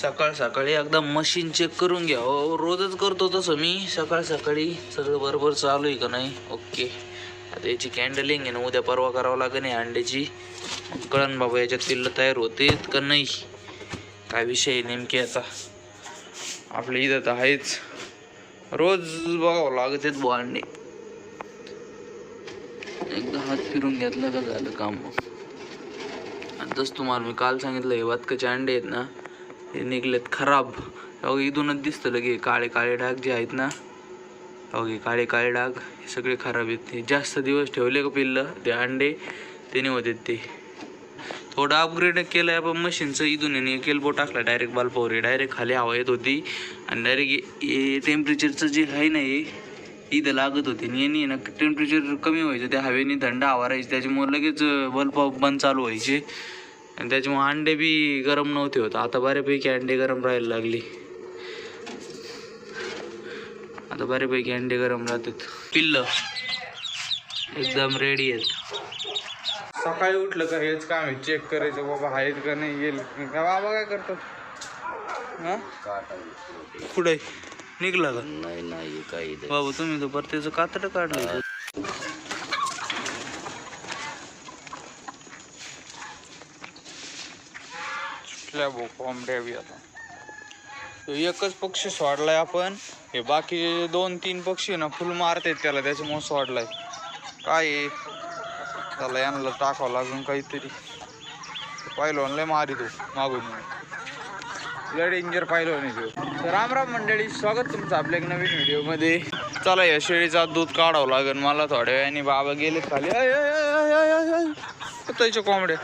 सकाळ सकाळी एकदा मशीन चेक करून घ्या. हो, हो रोजच करतो तसं मी. सकाळ सकाळी सगळं बरोबर चालू आहे का नाही? ओके. आता याची कॅन्डलिंग आहे ना उद्या परवा करावं लागेल आहे अंड्याची. कळण बाबा याच्यात पिल्लं तयार होते का नाही? काय विषय आहे नेमके याचा आपल्या इथं तर आहेच. रोज बघावं लागत आहेत बुवा अंडे. एकदा हात फिरून घेतला का झालं काम? मग आताच तुम्हाला मी काल सांगितलं हे वातकाचे अंडे आहेत ना हे निघलेत खराब. अहो इथूनच दिसतं लगे काळे काळे डाग जे आहेत ना. अहो हे काळे काळे डाग हे सगळे खराब आहेत ते. जास्त दिवस ठेवले का पिल्लं? ते अंडे त्याने होते ते. थोडं अपग्रेड केलं आहे आपण मशीनचं. इथून याने केलबो टाकला डायरेक्ट बाल्पावर डायरेक्ट खाली हवा येत होती. आणि डायरेक्ट टेम्परेचरचं जे आहे ना हे इथं लागत होते. आणि ना टेम्परेचर कमी व्हायचं. त्या हवेने थंड हवा राहायची. त्याच्यामुळे लगेच बल्ब बंद चालू व्हायचे. आणि त्याच्यामुळे अंडे बी गरम नव्हते होत. आता बऱ्यापैकी अंडे गरम राहायला लागली. आता बऱ्यापैकी अंडे गरम राहतात. पिल्ल एकदम रेडी आहेत. सकाळी उठलं का हेच काम आहे. चेक करायचं बाबा आहेत का नाही गेल का बाबा काय करतो हा? पुढे निघला का? नाही नाही काही बाबा तुम्ही तर परत त्याचं कातड काढलं. सुटल्या भाऊ कोंबड्या बी आता. एकच पक्षी सोडलाय आपण. हे बाकी दोन तीन पक्षी ना फुल मारतात त्याला त्याच्यामुळे सोडलाय. काय त्याला यांना टाकावं लागून काहीतरी. पाहिलं लय मारी तू मागून. लय डेंजर पाहिलं नाही तो. राम राम मंडळी स्वागत तुमचं आपल्या एक नवीन व्हिडिओमध्ये. चला या शेळीचा दूध काढावं लागेल मला थोड्या वेळाने. बाबा गेले खाली. आय, त्याच्या कोंबड्या.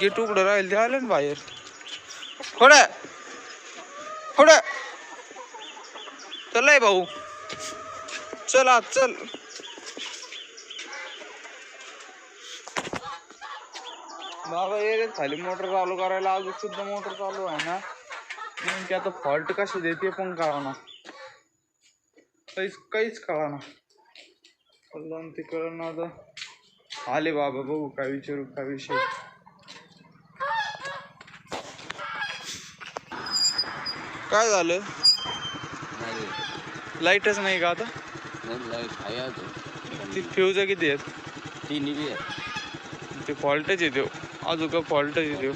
जे तुकडं राहील ते आले ना बाहेर. थोडं थोडं चल भाऊ. चला चल. बाबा ये खाली मोटर चालू करायला अजून सुद्धा मोटर चालू आहे ना. नेमकी आता फॉल्ट कशी देते पण कळा काहीच काहीच कळा कळलं ते कळ ना आता. आले बाबा बघू काय विचारू काय विषय. काय झालं? लाईटच नाही का आता? ती फ्यूज किती आहेत? ते फॉल्टच येतो अजून का फॉल्टच येतो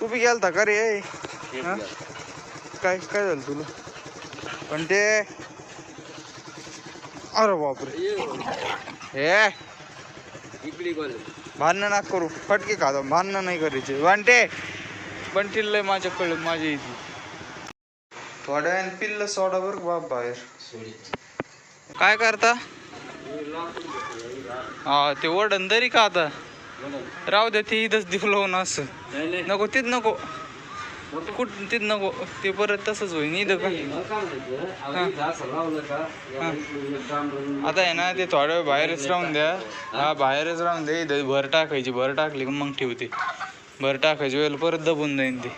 तू बी गेलता का रे? हा? काय काय झालं तुला? पण ते अरे बापरे. हे. भांडणं ना करू. फटके खातो. भांडणं नाही करायचे. वांटे. बंटील लय माझ्या कळलं माझ्या इथे. थोड्या वेळाने पिल्ल सोडा बरं बाप बाहेर. काय करता? हा ते वडन तरी का आता? राहू दे ते इथंच दिवलं ना असं. नको तीच नको. कुठ तीच नको. ते परत तसंच होईल इथं का? आता आहे ना ते थोड्या वेळ बाहेरच राहून द्या. हा बाहेरच राहून द्या. इथं भर टाकायची भर टाकली की मग ठेवते. भर टाकायची वेळेला परत दबून जाईन ते.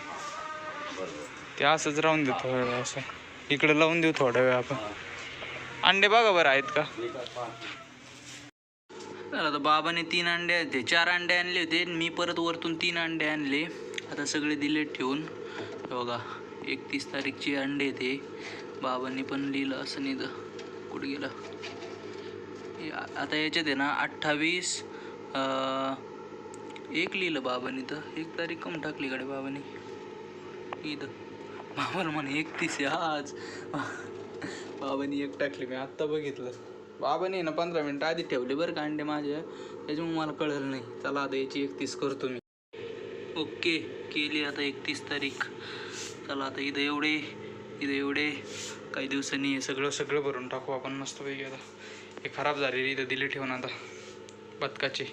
ते असंच राहून देऊ थोड्या वेळ असं. इकडे लावून देऊ थोडा वेळ आपण. अंडे बघा बरं आहेत का? आता बाबाने तीन अंडे ते. चार अंडे आणले होते मी परत वरतून तीन अंडे आणले. आता सगळे दिले ठेवून. बघा एकतीस तारीखचे अंडे ते बाबांनी पण लिहिलं असं नाही तर कुठे गेलं? हे आता याच्यात आहे ना अठ्ठावीस एक लिहिलं बाबांनी तर. एक तारीख कम टाकली कडे बाबांनी. इथं. बाबाला म्हणे एकतीस आहे आज. बाबांनी एक टाकली मी आत्ता बघितलं. बाबांनी ना पंधरा मिनटं आधी ठेवले बरं का अंडे माझ्या त्याच्यामुळे मला कळलं नाही. चला आता याची एकतीस करतो मी. ओके केली आता एकतीस तारीख. चला आता इथं एवढे इथं एवढे. काही दिवसांनी हे सगळं सगळं भरून टाकू आपण मस्तपैकी आता. हे खराब झालेली इथं दिले ठेवून आता. बदकाचे.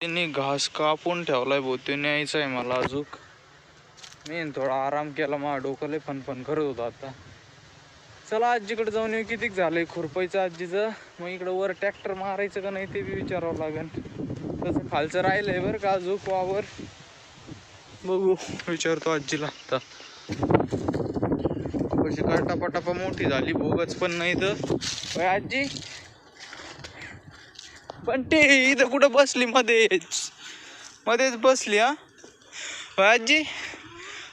त्यांनी घास कापून ठेवला आहे ते न्यायचं आहे मला अजून. मी थोडा आराम केला मला डोकं लय फनफन करत होतं आता. चला आजीकडे जाऊन येऊ कितीक झालंय खुरपायचं आजीचं? मग इकडं वर ट्रॅक्टर मारायचं का नाही ते बी विचारावं लागेल तसं खालचं राहिलंय बरं का झोप वावर? बघू विचारतो आजीला आता. कशी काय टपाटपा मोठी झाली बोगच पण नाही तर. आजी? पण ते इथं कुठं बसली मध्येच? मध्येच बसली हा? आजी?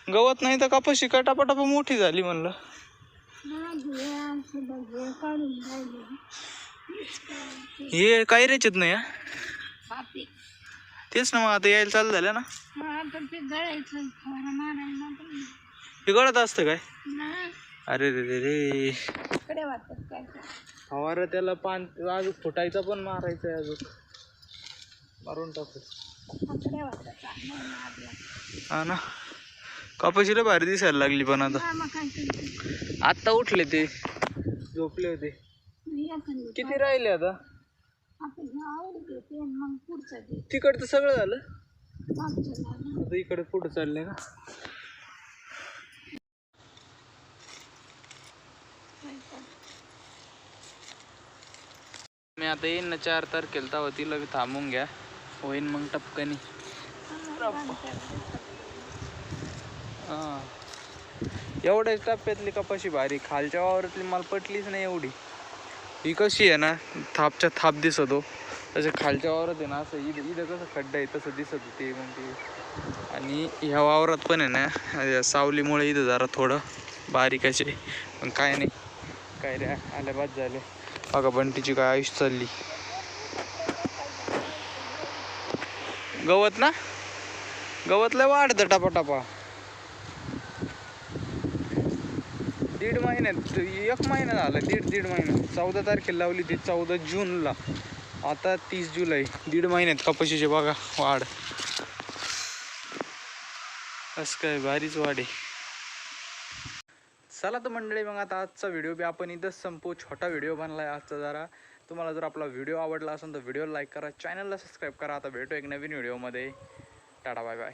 गवत नाही तर कपाशी काय टापाटापा मोठी झाली म्हणलं. हे काय रेचत नाही हा? तेच ना मग आता यायला चालू झालं ना. हे गळत असतं काय? अरे रे रे रे. फवारा त्याला पान अजून फुटायचा पण मारायचा अजून. मारून टाकू. हा ना. कपाशीला भारी दिसायला लागली पण आता. आत्ता उठले ते. झोपले होते. किती राहिले आता? तिकडचं सगळं झालं? आता इकडे पुढे चालले ना. मी आता येईन ना चार तारखेला तेव्हा तिला थांबून घ्या. होईन मग टपकनी. हां. एवढ्याच टप्प्यातली कपाशी भारी खालच्या वावरातली मला पटलीच नाही एवढी. ही कशी आहे ना थापच्या थाप दिसतो. तसे खालच्या वावरात आहे ना असं इथं इथं कसं खड्डा आहे तसं दिसत होते मग ते. आणि ह्या वावरात पण आहे ना या सावलीमुळे इथं जरा थोडं बारीक असे पण काय नाही काय रे आल्या बाद झाले. बघा बंटीची काय आयुष चालली. गवत ना? गवत लय वाढतं टपाटपा. दीड महिन्यात एक महिना झाला दीड दीड महिना. चौदा तारखेला लावली ती चौदा जूनला. आता तीस जुलै दीड महिन्यात कपाशीचे बघा वाढ. असं काय भारीच वाढ आहे. चला तर मंडळी मग आता आजचा व्हिडिओ बी आपण इथंच संपू छोटा व्हिडिओ बनलाय आजचा जरा. तुम्हाला जर आपला व्हिडिओ आवडला असेल तर व्हिडिओ लाईक करा चॅनलला सबस्क्राईब करा. आता भेटू एक नवीन व्हिडिओमध्ये. Tata bye bye.